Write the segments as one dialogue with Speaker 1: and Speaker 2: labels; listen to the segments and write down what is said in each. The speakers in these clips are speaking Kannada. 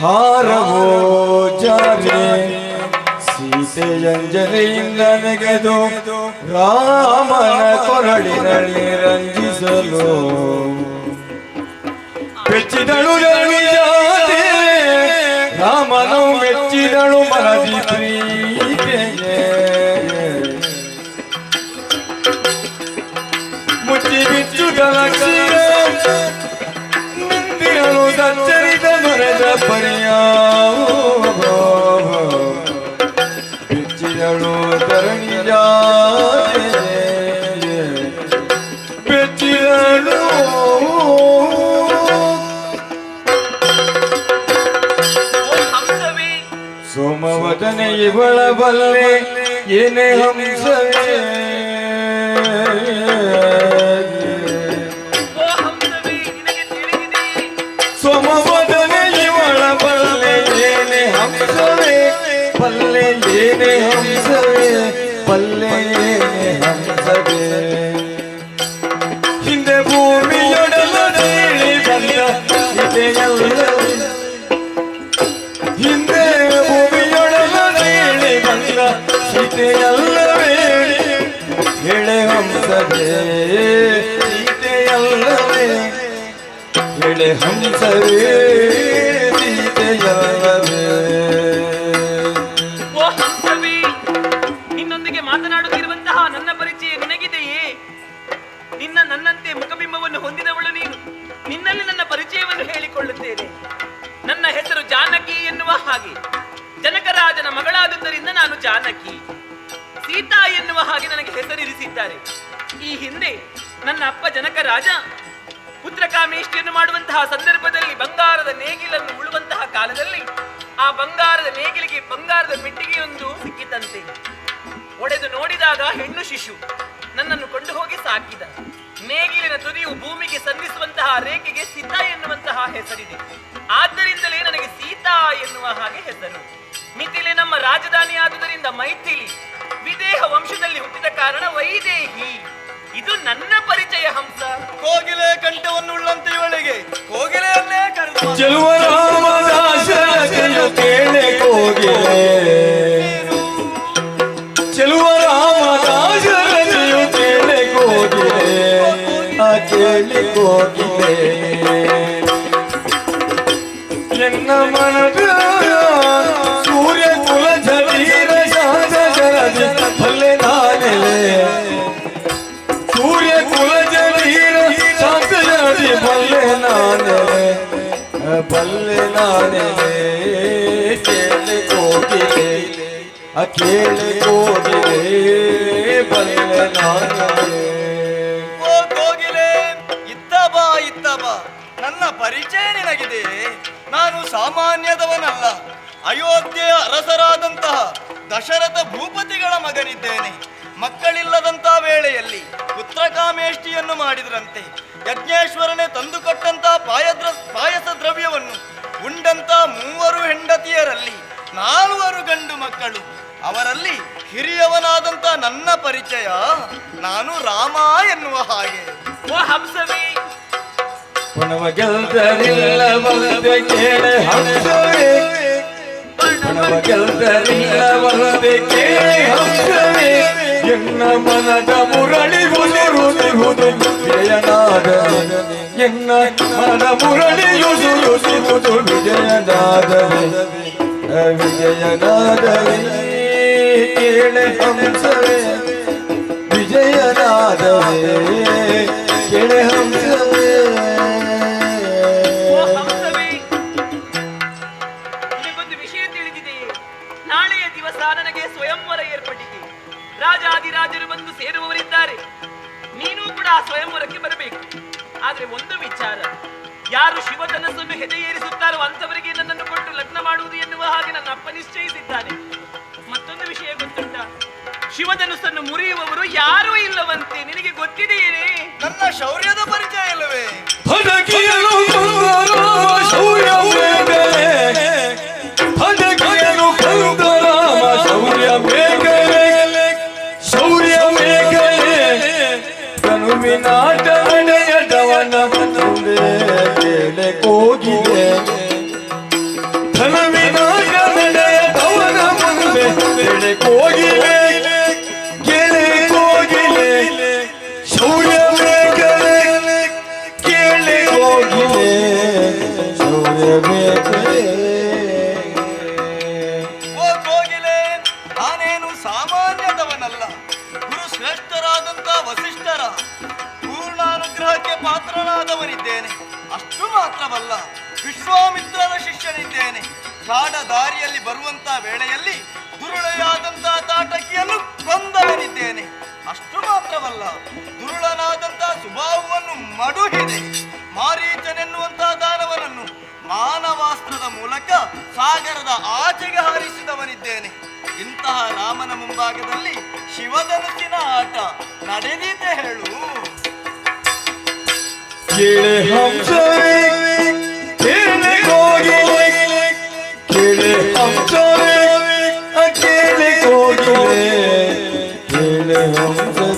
Speaker 1: ಹಾರವೋ ಜಾರೆ ಸೀತೆಯಂಜನೆಯಿಂದ ನೆಗೆದು ರಾಮನ ಕೊರಳಿನಲ್ಲಿ ರಂಜಿಸಲು ಬೆಚ್ಚಿದಳು ಜಾತೆ ಸೋಮವದನೆ ಇವಳ ಬಲ್ಲೆ ಏನೇ ಹಂಸವೇ? ಸೋಮವದನೆ ಹಿಂದೆ ಬಂದ ಹಂಸವೇ ಸೀತೆಯಲ್ಲವೇ ಹಂಸವೇ ಸೀತೆಯಲ್ಲವೇ
Speaker 2: ನಿನ್ನೊಂದಿಗೆ ಮಾತನಾಡುತ್ತಿರುವಂತಹ ನನ್ನ ಪರಿಚಯ ನನಗಿದೆಯೇ? ನಿನ್ನ ನನ್ನಂತೆ ಮುಖಬಿಂಬವನ್ನು ಹೊಂದಿದವಳು ನೀನು. ನಿನ್ನಲ್ಲಿ ಎನ್ನುವ ಹಾಗೆ. ಜನಕರಾಜನ ಮಗಳಾದುದರಿಂದ ನಾನು ಜಾನಕಿ. ಸೀತಾ ಎನ್ನುವ ಹಾಗೆ ನನಗೆ ಹೆಸರಿರಿಸಿದ್ದಾರೆ. ಈ ಹಿಂದೆ ನನ್ನ ಅಪ್ಪ ಜನಕರಾಜ ಪುತ್ರಕಾಮೇಷ್ಟಿಯನ್ನು ಮಾಡುವಂತಹ ಸಂದರ್ಭದಲ್ಲಿ ಬಂಗಾರದ ನೇಗಿಲನ್ನು ಉಳುವಂತಹ ಕಾಲದಲ್ಲಿ ಆ ಬಂಗಾರದ ನೇಗಿಲಿಗೆ ಬಂಗಾರದ ಮೆಟ್ಟಿಗೆಯೊಂದು ಸಿಕ್ಕಿತಂತೆ. ಒಡೆದು ನೋಡಿದಾಗ ಹೆಣ್ಣು ಶಿಶು ನನ್ನನ್ನು ಕೊಂಡು ಹೋಗಿ ಸಾಕಿದ. ನೇಗಿಲಿನ ತುದಿಯು ಭೂಮಿಗೆ ಸಂಧಿಸುವಂತಹ ರೇಖೆಗೆ ಸೀತಾ ಎನ್ನುವಂತಹ ಹೆಸರಿದೆ. ಆದ್ದರಿಂದಲೇ ನನಗೆ ಎನ್ನುವ ಹಾಗೆ ಹೆಸರು. ಮಿಥಿಲೆ ನಮ್ಮ ರಾಜಧಾನಿ ಆದುದರಿಂದ ಮೈಥಿಲಿ ವಿದೇಹ ವಂಶದಲ್ಲಿ ಹುಟ್ಟಿದ ಕಾರಣ ವೈದೇಹಿ. ಇದು ನನ್ನ ಪರಿಚಯ ಹಂಸ.
Speaker 3: ಕೋಗಿಲೆ ಕಂಠವನ್ನುಳ್ಳಂತೆ ಇವಳಿಗೆ. ಕೋಗಿಲೆಯನ್ನೇ ಕರೆದು
Speaker 1: ಕೇಳೆ ಕೋಗಿಲೆ. ಚೆಲುವರಾಮದಾಸರತೆಯು ಕೇಳೆ ಕೋಗಿಲೆ. ಆ ಕೇಳಿ ಕೋಗಿಲೆ. ಆ ಕೇಳಿ ಕೋಗಿಲೆ ಬಲ್ಲೆ ನಾನೆಲೆ
Speaker 3: ಪರಿಚಯ ನಿನಗಿದೆ. ನಾನು ಸಾಮಾನ್ಯದವನಲ್ಲ. ಅಯೋಧ್ಯೆಯ ಅರಸರಾದಂತಹ ದಶರಥ ಭೂಪತಿಗಳ ಮಗನಿದ್ದೇನೆ. ಮಕ್ಕಳಿಲ್ಲದಂತಹ ವೇಳೆಯಲ್ಲಿ ಪುತ್ರಕಾಮೇಷ್ಟಿಯನ್ನು ಮಾಡಿದ್ರಂತೆ. ಯಜ್ಞೇಶ್ವರನೇ ತಂದುಕೊಟ್ಟಂತಹ ಪಾಯದ್ರ, ಪಾಯಸ ದ್ರವ್ಯವನ್ನು ಉಂಡಂತ ಮೂವರು ಹೆಂಡತಿಯರಲ್ಲಿ ನಾಲ್ವರು ಗಂಡು ಮಕ್ಕಳು. ಅವರಲ್ಲಿ ಹಿರಿಯವನಾದಂತ ನನ್ನ ಪರಿಚಯ ನಾನು ರಾಮ ಎನ್ನುವ ಹಾಗೆ.
Speaker 2: ಓ ಹಂಸವೇ
Speaker 1: ಪಣವ ಗೆಲ್ದರಿಲ್ಲ ಬಲ್ಲದೆ ಕೇಳೆ ಹಂಸವೇ ಪಣವ ಗೆಲ್ದರಿಲ್ಲ ಬಲ್ಲದೆ ಕೇಳೆ ಹಂಸವೇ ಎನ್ನ ಮನದ ಮುರಳಿ ಉದುರುವುದು ವಿಜಯನಾದರೆ ಎನ್ನ ಮನದ ಮುರಳಿಯು ಸುರುವುದು ವಿಜಯನಾದರೆ ವಿಜಯನಾದರೆ ಕೇಳೆ ಹಂಸವೇ ವಿಜಯನಾದರೆ
Speaker 2: ಸ್ವಯಂವರಕ್ಕೆ ಬರಬೇಕು. ಆದ್ರೆ ಒಂದು ವಿಚಾರ, ಯಾರು ಶಿವಜನಸ್ಸನ್ನು ಹೆದೆಯೇರಿಸುತ್ತಾರೋ ಅಂತವರಿಗೆ ನನ್ನನ್ನು ಕೊಟ್ಟು ಲಗ್ನ ಮಾಡುವುದು ಎನ್ನುವ ಹಾಗೆ ನನ್ನ ಅಪ್ಪ ನಿಶ್ಚಯಿಸಿದ್ದಾನೆ. ಮತ್ತೊಂದು ವಿಷಯ ಗೊತ್ತುಂಟ? ಶಿವಧನುಸ್ಸನ್ನು ಮುರಿಯುವವರು ಯಾರೂ ಇಲ್ಲವಂತೆ ನಿನಗೆ ಗೊತ್ತಿದೆಯೇ
Speaker 3: ನನ್ನ ಶೌರ್ಯದ
Speaker 1: ಕೇಳೆ ಕೋಗಿಲೆ ಶೌರ್ಯ ಬೇಗನೆ ಕೇಳಿ ಹೋಗಿಲೆ ಶೌರ್ಯ ಬೇಕೇ
Speaker 3: ಓ ಕೋಗಿಲೆ ನಾನೇನು ಸಾಮಾನ್ಯದವನಲ್ಲ ಗುರು ಶ್ರೇಷ್ಠರಾದಂತ ವಸಿಷ್ಠರ ಪಾತ್ರನಾದವನಿದ್ದೇನೆ. ಅಷ್ಟು ಮಾತ್ರವಲ್ಲ, ವಿಶ್ವಾಮಿತ್ರನ ಶಿಷ್ಯನಿದ್ದೇನೆ. ಕಾಡ ದಾರಿಯಲ್ಲಿ ಬರುವಂತ ವೇಳೆಯಲ್ಲಿ ದುರುಳೆಯಾದಂತ ತಾಟಕಿಯನ್ನು ಕೊಂದವನಿದ್ದೇನೆ. ಅಷ್ಟು ಮಾತ್ರವಲ್ಲ ದುರುಳನಾದಂತಹ ಸುಭಾವವನ್ನು ಮಡುಹಿದೆ. ಮಾರೀಚನೆನ್ನುವಂತ ದಾನವನನ್ನು ಮಾನವಾಸ್ತ್ರದ ಮೂಲಕ ಸಾಗರದ ಆಚೆಗೆ ಹಾರಿಸಿದವನಿದ್ದೇನೆ. ಇಂತಹ ರಾಮನ ಮುಂಭಾಗದಲ್ಲಿ ಶಿವಧನುಸಿನ ಆಟ ನಡೆದಿದೆ ಹೇಳು.
Speaker 1: ಕೇಳೆ ಹಂಸವೇ ಕೇಳೆ ಕೋಗಿಲೆ ಕೇಳೆ ಹಂಸವೇ ಕೇಳೆ ಕೋಗಿಲೆ ಕೇಳೆ ಹಂಸವೇ.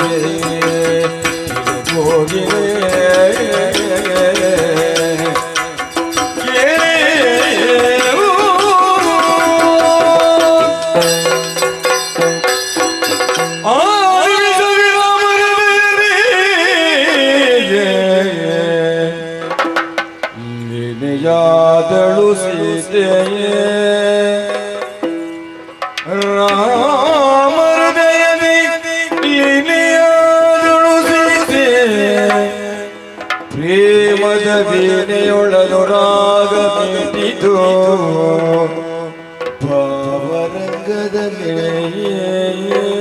Speaker 1: ಪ್ರೇಮದ ವೀಣೆಯೊಳನು ರಾಗ ಮೀಟಿತು ಭಾವರಂಗದ ಗೆಳೆಯೇ.